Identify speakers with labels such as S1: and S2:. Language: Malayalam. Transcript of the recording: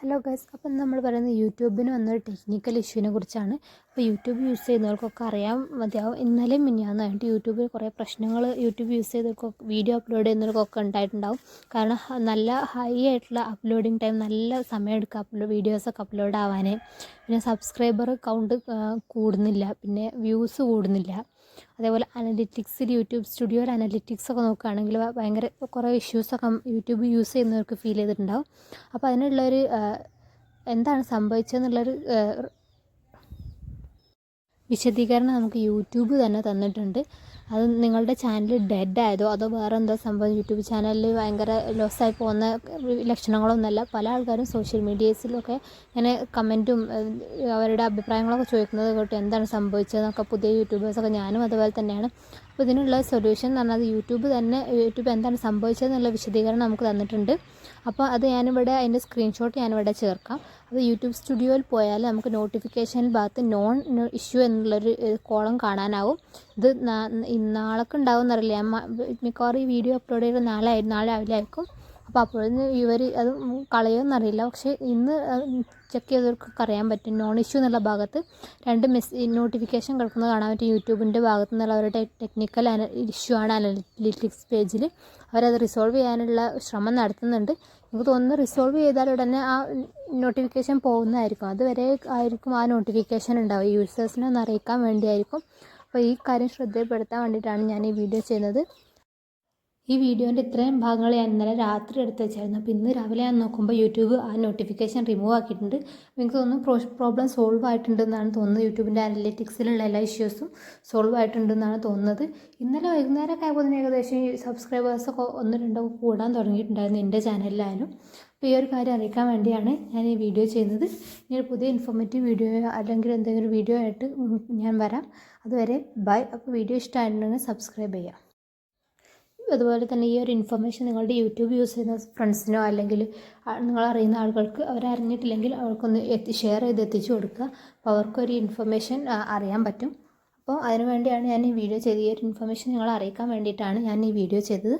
S1: ഹലോ ഗൈസ് അപ്പം നമ്മൾ പറയുന്നത് യൂട്യൂബിന് വന്നൊരു ടെക്നിക്കൽ ഇഷ്യൂവിനെ കുറിച്ചാണ്. അപ്പോൾ യൂട്യൂബ് യൂസ് ചെയ്യുന്നവർക്കൊക്കെ അറിയാൻ മതിയാവും. ഇന്നലെയും മിനിഞ്ഞാന്നായിട്ട് യൂട്യൂബിൽ കുറേ പ്രശ്നങ്ങൾ യൂട്യൂബ് യൂസ് ചെയ്തവർക്കൊക്കെ വീഡിയോ അപ്ലോഡ് ചെയ്യുന്നവർക്കൊക്കെ ഉണ്ടായിട്ടുണ്ടാവും. കാരണം നല്ല ഹൈ ആയിട്ടുള്ള അപ്ലോഡിങ് ടൈം നല്ല സമയം എടുക്കുക അപ്ലോഡ് വീഡിയോസൊക്കെ അപ്ലോഡ് ആവാൻ. പിന്നെ സബ്സ്ക്രൈബർ കൗണ്ട് കൂടുന്നില്ല. പിന്നെ വ്യൂസ് കൂടുന്നില്ല. അതേപോലെ അനലിറ്റിക്സിൽ യൂട്യൂബ് സ്റ്റുഡിയോയിൽ അനലിറ്റിക്സ് ഒക്കെ നോക്കുകയാണെങ്കിൽ ഭയങ്കര കുറേ ഇഷ്യൂസൊക്കെ യൂട്യൂബ് യൂസ് ചെയ്യുന്നവർക്ക് ഫീൽ ചെയ്തിട്ടുണ്ടാവും. അപ്പോൾ അതിനുള്ളൊരു എന്താണ് സംഭവിച്ചതെന്നുള്ളൊരു വിശദീകരണം നമുക്ക് യൂട്യൂബ് തന്നെ തന്നിട്ടുണ്ട്. അത് നിങ്ങളുടെ ചാനൽ ഡെഡ് ആയതോ അതോ വേറെ എന്തോ സംഭവം യൂട്യൂബ് ചാനലിൽ ഭയങ്കര ലോസായി പോകുന്ന ലക്ഷണങ്ങളൊന്നുമല്ല. പല ആൾക്കാരും സോഷ്യൽ മീഡിയസിലൊക്കെ ഇങ്ങനെ കമന്റും അവരുടെ അഭിപ്രായങ്ങളൊക്കെ ചോദിക്കുന്നത് കേട്ട് എന്താണ് സംഭവിച്ചതെന്നൊക്കെ പുതിയ യൂട്യൂബേഴ്സൊക്കെ ഞാനും അതുപോലെ തന്നെയാണ്. അപ്പോൾ ഇതിനുള്ള സൊല്യൂഷൻ എന്ന് പറഞ്ഞാൽ യൂട്യൂബ് തന്നെ യൂട്യൂബ് എന്താണ് സംഭവിച്ചതെന്നുള്ള വിശദീകരണം നമുക്ക് തന്നിട്ടുണ്ട്. അപ്പോൾ അത് ഞാനിവിടെ അതിന്റെ സ്ക്രീൻഷോട്ട് ഞാനിവിടെ ചേർക്കാം. അത് യൂട്യൂബ് സ്റ്റുഡിയോയിൽ പോയാൽ നമുക്ക് നോട്ടിഫിക്കേഷൻ ഭാഗത്ത് നോൺ ഇഷ്യൂ എന്നുള്ളൊരു കോളം കാണാനാവും. ഇത് നാ- നാളേക്ക് ഉണ്ടാവും എന്നറിയില്ല മിക്കവാറും ഈ വീഡിയോ അപ്ലോഡ് ചെയ്ത് നാളെ നാളെ രാവിലെ ആയിരിക്കും. അപ്പോൾ അപ്പോഴൊന്നും ഇവർ അത് കളയുമെന്നറിയില്ല. പക്ഷേ ഇന്ന് ചെക്ക് ചെയ്തവർക്കൊക്കെ അറിയാൻ പറ്റും. നോൺ ഇഷ്യൂ എന്നുള്ള ഭാഗത്ത് രണ്ട് മെസ് നോട്ടിഫിക്കേഷൻ കിടക്കുന്നത് കാണാൻ പറ്റും. യൂട്യൂബിന്റെ ഭാഗത്തു നിന്നുള്ള അവരുടെ ടെക്നിക്കൽ ഇഷ്യൂ ആണ് അനലിറ്റിക്സ് പേജിൽ അവരത് റിസോൾവ് ചെയ്യാനുള്ള ശ്രമം നടത്തുന്നുണ്ട്. എനിക്ക് തോന്നുന്നു റിസോൾവ് ചെയ്താൽ ഉടനെ ആ നോട്ടിഫിക്കേഷൻ പോകുന്നതായിരിക്കും. അതുവരെ ആയിരിക്കും ആ നോട്ടിഫിക്കേഷൻ ഉണ്ടാവുക. യൂസേഴ്സിനെ ഒന്ന് അറിയിക്കാൻ വേണ്ടിയായിരിക്കും. അപ്പോൾ ഈ കാര്യം ശ്രദ്ധയിൽപ്പെടുത്താൻ വേണ്ടിയിട്ടാണ് ഞാൻ ഈ വീഡിയോ ചെയ്യുന്നത്. ഈ വീഡിയോന്റെ ഇത്രയും ഭാഗങ്ങൾ ഞാൻ ഇന്നലെ രാത്രി എടുത്ത് വെച്ചായിരുന്നു. അപ്പോൾ ഇന്ന് രാവിലെ ഞാൻ നോക്കുമ്പോൾ യൂട്യൂബ് ആ നോട്ടിഫിക്കേഷൻ റിമൂവ് ആക്കിയിട്ടുണ്ട്. എനിക്ക് തോന്നുന്നു പ്രോ പ്രോബ്ലം സോൾവ് ആയിട്ടുണ്ടെന്നാണ് തോന്നുന്നത്. യൂട്യൂബിന്റെ അനലിറ്റിക്സിലുള്ള എല്ലാ ഇഷ്യൂസും സോൾവ് ആയിട്ടുണ്ടെന്നാണ് തോന്നുന്നത്. ഇന്നലെ വൈകുന്നേരമൊക്കെ ആയപ്പോൾ ഏകദേശം ഈ സബ്സ്ക്രൈബേഴ്സൊക്കെ ഒന്ന് രണ്ടോ കൂടാൻ തുടങ്ങിയിട്ടുണ്ടായിരുന്നു എന്റെ ചാനലിലായാലും അപ്പോൾ ഈ ഒരു കാര്യം അറിയിക്കാൻ വേണ്ടിയാണ് ഞാൻ ഈ വീഡിയോ ചെയ്യുന്നത്. ഇനി ഒരു പുതിയ ഇൻഫോർമേറ്റീവ് വീഡിയോ അല്ലെങ്കിൽ എന്തെങ്കിലും വീഡിയോ ആയിട്ട് ഞാൻ വരാം. അതുവരെ ബൈ അപ്പോൾ വീഡിയോ ഇഷ്ടമായിട്ടുണ്ടെങ്കിൽ സബ്സ്ക്രൈബ് ചെയ്യാം. അതുപോലെ തന്നെ ഈ ഒരു ഇൻഫർമേഷൻ നിങ്ങളുടെ യൂട്യൂബ് യൂസ് ചെയ്യുന്ന ഫ്രണ്ട്സിനോ അല്ലെങ്കിൽ നിങ്ങൾ അറിയുന്ന ആളുകൾക്ക് അവരറിഞ്ഞിട്ടില്ലെങ്കിൽ അവർക്കൊന്ന് എത്തി ഷെയർ ചെയ്ത് എത്തിച്ചു കൊടുക്കുക. അപ്പോൾ അവർക്കൊരു ഇൻഫർമേഷൻ അറിയാൻ പറ്റും. അപ്പോൾ അതിനു വേണ്ടിയാണ് ഞാൻ ഈ വീഡിയോ ചെയ്ത് ഈ ഒരു ഇൻഫർമേഷൻ നിങ്ങളെ അറിയിക്കാൻ വേണ്ടിയിട്ടാണ് ഞാൻ ഈ വീഡിയോ ചെയ്തത്.